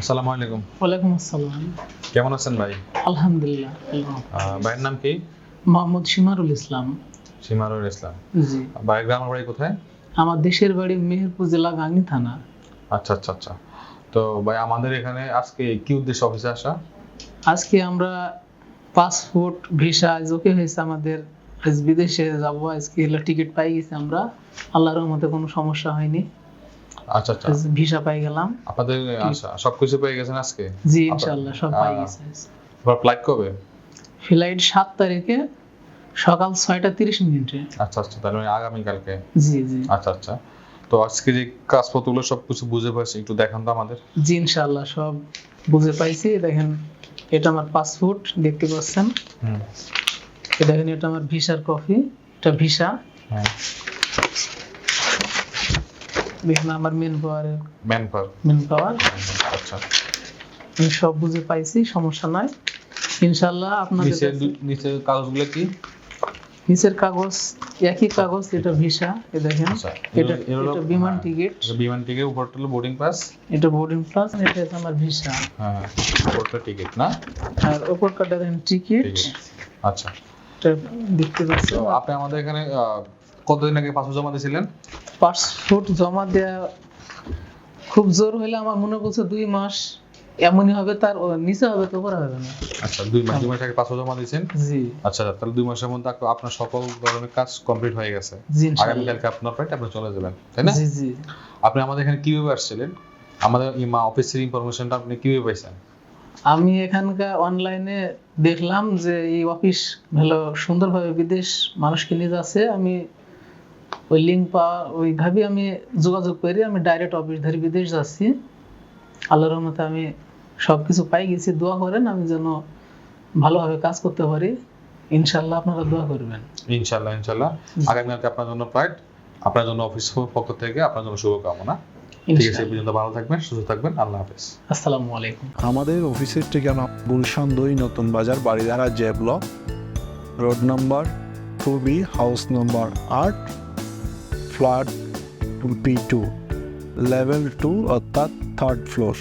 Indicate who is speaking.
Speaker 1: আসসালামু আলাইকুম।
Speaker 2: ওয়ালাইকুম আসসালাম।
Speaker 1: কেমন আছেন ভাই?
Speaker 2: আলহামদুলিল্লাহ
Speaker 1: ভাইয়ের নাম কি?
Speaker 2: মোহাম্মদ ইসলাম।
Speaker 1: সীমারুল ইসলাম।
Speaker 2: জি।
Speaker 1: ভাইয়ের গ্রামের বাড়ি কোথায়?
Speaker 2: আমার দেশের বাড়ি মেহেরপুর জেলা গাংনী থানা।
Speaker 1: আচ্ছা আচ্ছা আচ্ছা। তো ভাই আমাদের এখানে আজকে কি উদ্দেশ্যে অফিসে আসা?
Speaker 2: আজকে আমরা পাসপোর্ট ভিসা ওকে হয়েছে আমাদের বিদেশে যাব আজকে টিকিট পাই গেছি আমরা। আল্লাহর রহমতে কোনো সমস্যা হয়নি।
Speaker 1: আচ্ছা আচ্ছা।
Speaker 2: ভিসা পাই গেলাম।
Speaker 1: আপনাদের আচ্ছা সবকিছু পেয়ে গেছেন আজকে?
Speaker 2: জি ইনশাল্লাহ সব পাই গেছে।
Speaker 1: আবার ফ্লাইট কবে?
Speaker 2: ফ্লাইট সাত তারিখে সকাল ছয়টা তিরিশ মিনিটে।
Speaker 1: আচ্ছা আচ্ছা তাহলে মানে আগামীকালকে।
Speaker 2: জি জি।
Speaker 1: আচ্ছা আচ্ছা। তো আজকে যে কাজপত্রগুলো সব কিছু বুঝে পাচ্ছি একটু দেখান তো আমাদের।
Speaker 2: জি ইনশাল্লাহ সব বুঝে পাইছি। দেখেন এটা আমার পাসপোর্ট দেখতে পাচ্ছেন?
Speaker 1: হুম।
Speaker 2: দেখেন এটা আমার ভিসার কপি এটা ভিসা।
Speaker 1: হ্যাঁ।
Speaker 2: দেখেন আমার মেন পাওয়ারের
Speaker 1: ম্যান পাওয়ার
Speaker 2: মেন পাওয়ার
Speaker 1: আচ্ছা।
Speaker 2: আমি সব বুঝে পাইছি সমস্যা নাই। ইনশাল্লাহ আপনাদের
Speaker 1: নিচের
Speaker 2: কাছে-
Speaker 1: নিচের কাগজগুলো কি?
Speaker 2: নিচের কাগজ একই কাগজ এটা ভিসা এ দেখেন।
Speaker 1: আচ্ছা।
Speaker 2: এটা এটা বিমান
Speaker 1: হ্যাঁ,
Speaker 2: টিকিট
Speaker 1: এটা বিমান টিকিট উপরটা হলো বোর্ডিং পাস
Speaker 2: এটা বোর্ডিং প্লাস এটা হচ্ছে আমার ভিসা।
Speaker 1: হ্যাঁ উপরটা টিকিট না?
Speaker 2: আর ওপর কাটা দেখেন টিকিট
Speaker 1: আচ্ছা।
Speaker 2: এটা দেখতে পাচ্ছেন
Speaker 1: আপনি আমাদের এখানে আহ, কতদিন আগে পাসপোর্ট জমা দিয়েছিলেন?
Speaker 2: পাসপোর্ট জমা দেওয়া খুব জোর হইলে আমার মনে করছে দুই মাস এমনই হবে তার নিচে হবে তো উপরে হবে না।
Speaker 1: আচ্ছা দুই মাস দুই মাস আগে পাসপোর্ট জমা দিয়েছেন?
Speaker 2: জি।
Speaker 1: আচ্ছা তাহলে দুই মাসের মধ্যে আপ- আপনার সকল ধরনের কাজ কমপ্লিট হয়ে গেছে।
Speaker 2: জি ইনশাআল্লাহ।
Speaker 1: আগামীকালকে আপনার ফ্লাইট আপনি চলে যাবেন তাই না?
Speaker 2: জি জি।
Speaker 1: আপনি আমাদের এখানে কীভাবে আসছিলেন? আমাদের ইমা অফিসের ইনফরমেশনটা আপনি কীভাবে পাইছেন?
Speaker 2: আমি এখানকার অনলাইনে দেখলাম যে এই অফিস ভালো সুন্দরভাবে বিদেশ মানুষকে নিয়ে যাচ্ছে। আমি ওই লিঙ্ক পাওয়া ওইভাবে আমি যোগাযোগ করে আমি ডাইরেক্ট অফিস ধরে বিদেশ যাচ্ছি। আল্লাহর রহমতে আমি সব কিছু পাই গেছি। দোয়া করেন আমি যেন ভালোভাবে কাজ করতে পারি। ইনশাল্লাহ আপনারা দোয়া করবেন।
Speaker 1: ইনশাল্লাহ ইনশাল্লাহ আগামীকালকে আপনার জন্য ফ্লাইট আপনার জন্য অফিস পক্ষ থেকে আপনার জন্য শুভকামনা। ঠিক আছে পর্যন্ত ভালো থাকবেন সুস্থ থাকবেন। আল্লাহ হাফেজ।
Speaker 2: আসসালামু আলাইকুম।
Speaker 3: আমাদের অফিসের ঠিকানা গুলশান দুই Natun Bazar Baridhara J block. Road number two B house number আট। flat P two level two অর্থাৎ থার্ড ফ্লোর